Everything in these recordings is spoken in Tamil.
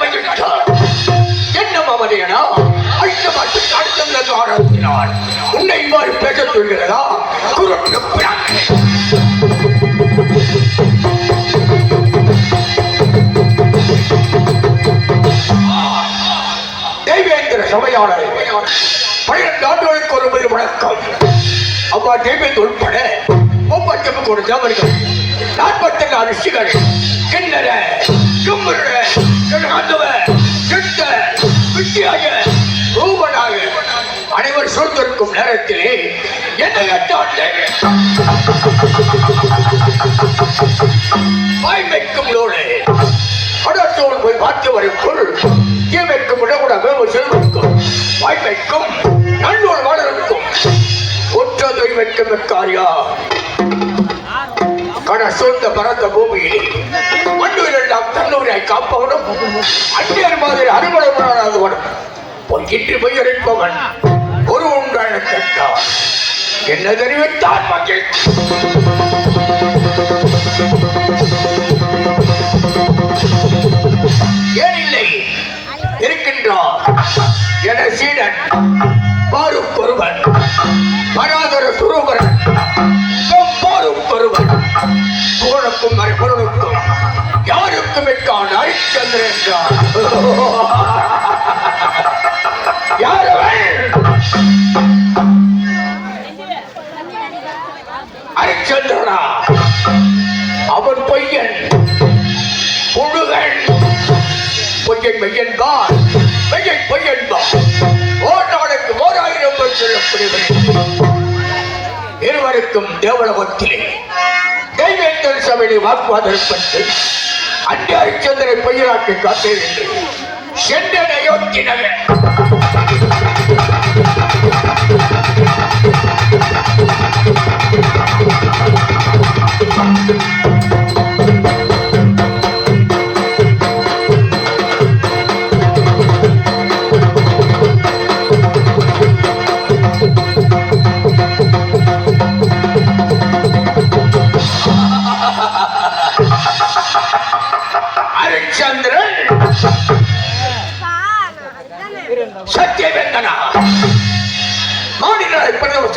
வைத்துவிட்டார் என்ன மமதையனா அழிச்சமாட்டு அடுத்த உன்னை இவ்வாறு பேச சொல்கிறதா குரட்டு தேவேந்திர சபையாளரை பன்னிரண்டு ஆண்டுகளுக்கு ஒரு முறை வணக்கம் அம்மா தேவேந்திர உட்பட ஒவ்வொருத்தமுக்கு ஒரு தவறுகள் நாற்பத்தி நாலு சிகள் கிண்ணற கும்புற அனைவர் சூழ்ந்திருக்கும் நேரத்திலே என்னை வாய்மைக்கும் நூலே அடத்தோடு போய் பார்த்து வருக்குள் தீமைக்கும் இடகுட வேவு வாய்மைக்கும் நல்லூர் வளருக்கும் ஒற்ற தெய்வக்கும் காரியா கட சூழ்ந்த பரந்த பூமியிலே அத்தன்னூரை காப்பவனும் அந்நியர் மாதிரி அறுவடைவனானவனும் பொங்கிட்டு பெயரிப்பவன் ஒரு உண்டான கட்டார் என்ன தெரிவித்தார் மக்கள் ஏனில்லை இல்லை? என சீடன் பாரும் ஒருவன் மராதர சுரூபரன் புகழுக்கும் மறுபொருளுக்கும் யாருக்கும் இருக்கான் ஹரிச்சந்திரன் என்றார் யார் அவன் ஹரிச்சந்திரனா அவன் பொய்யன் புழுகன் பொய்யன் மெய்யன்பான் மெய்யன் பொய்யன்பான் ஓர் நாளுக்கு ஓராயிரம் பேர் சொல்லக்கூடியவன் இருவருக்கும் தேவலோகத்திலே தெய்வேந்தர் சபையிலே வாக்குவாதம் ஏற்பட்டு அந்நிய ஹரிச்சந்திரை பொய்யலாக்கி காத்தேன் என்று. சென்றன அயோத்தி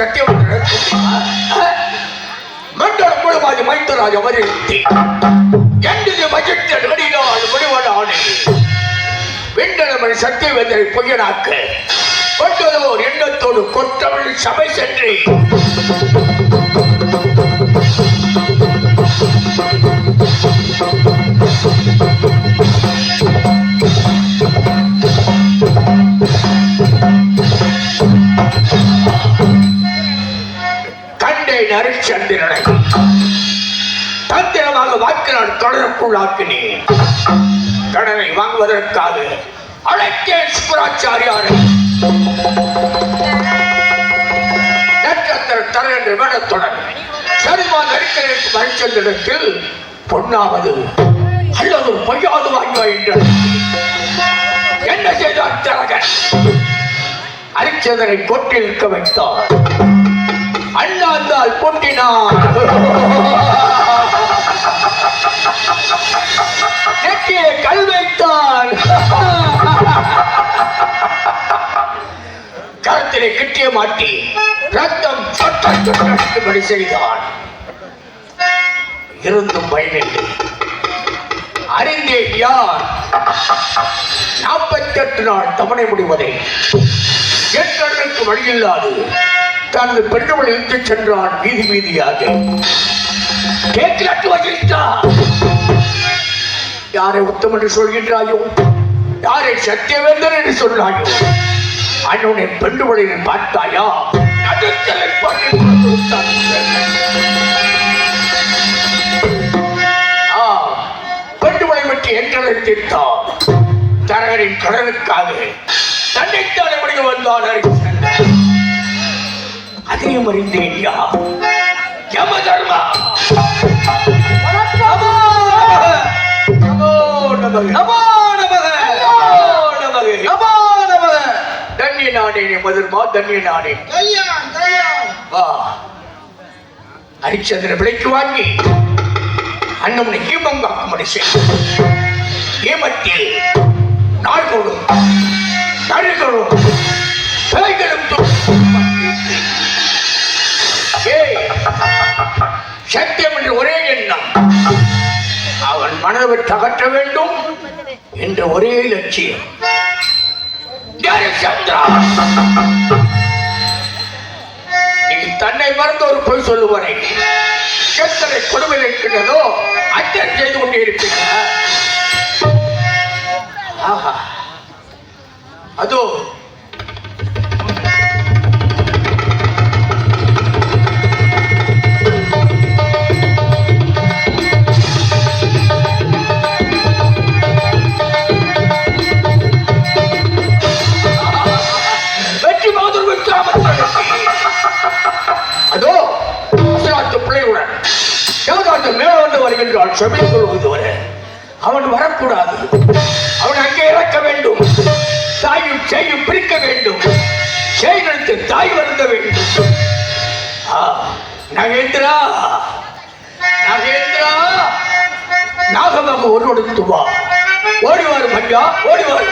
மாநில பிறந்தவர் சத்தியவேந்தன் மண்டலம் முழுவாதி மைந்தராஜ வரித்தி எண்டிது மஜித்த நடிகால் முடிவடானே விண்டலமன் சத்தியவேந்தரை பொய்யனாக்க. கொண்டதோர் எண்ணத்தோடு கொற்றவள் சபை சென்று. Thank you. தந்திரமாக வாக்கினால் தொடருக்குள்ளாக்கினேன் கடனை வாங்குவதற்காக அழைத்தேன் சுக்கராச்சாரியாரை நட்சத்திர தர என்று வேடத்துடன் சரிமா நடிக்கிறேன் ஹரிச்சந்திரத்தில் பொன்னாவது அல்லது பொய்யாவது வாங்க என்று. என்ன செய்தார் திலகன்? ஹரிச்சந்திரனை கொட்டி வைத்தார். அண்ணாந்தால் கொட்டினார். அங்கே கல் வைத்தான். கரத்திலே கிட்டிய மாட்டி ரத்தம் சொட்ட செய்தான். இருந்தும் பயனில்லை. அறிந்தே யார்? நாற்பத்தி எட்டு நாள் தவணை முடிவதை எட்டனுக்கு வழியில்லாது தனது பெண்ணுடன் இழுத்துச் சென்றான் வீதி வீதியாக. கேட்கலட்டு வகித்தான் யாரை உத்தம் என்று சொல்கின்றாயோ? யாரை சத்தியவேந்தன் என்று சொன்னாயோ? அண்ணனை பெண்டுபடையை பார்த்தாயா? நடுத்தலை பண்ணி பற்றி என்றதை தீர்த்தான் தரகரின் கடலுக்காக தன்னைத்தானே முடிவு வந்தான் அதையும் அறிந்தேன் யா. யம தர்மா. தன்ய நாடே வா. ஹரிச்சந்திர விலைக்கு வாங்கி அண்ணமனை ஹீமம் காக்கும்படி செய்து ஹீமத்தில் நாள்களும் நடுகளும் பேய்களும் சத்தியம் என்று ஒரே எண்ணம். அவன் மனதை அகற்ற வேண்டும் என்ற ஒரே லட்சியம். தன்னை மறந்து ஒரு பொய் சொல்லுவரை எத்தனை கொடுமை இருக்கின்றதோ அத்தனை செய்து கொண்டே இருப்பீங்க ஆஹா. அதோ மேல வந்து வருகின்றான் கொள்வது வர அவன் வரக்கூடாது. அவன் அங்கே இறக்க வேண்டும். தாயும் செய்யும் பிரிக்க வேண்டும். செய்களுக்கு தாய் வருந்த வேண்டும். நகேந்திரா நகேந்திரா நாகமாக ஒருவடுத்து வா. ஓடிவாரு பஞ்சா ஓடிவாரு.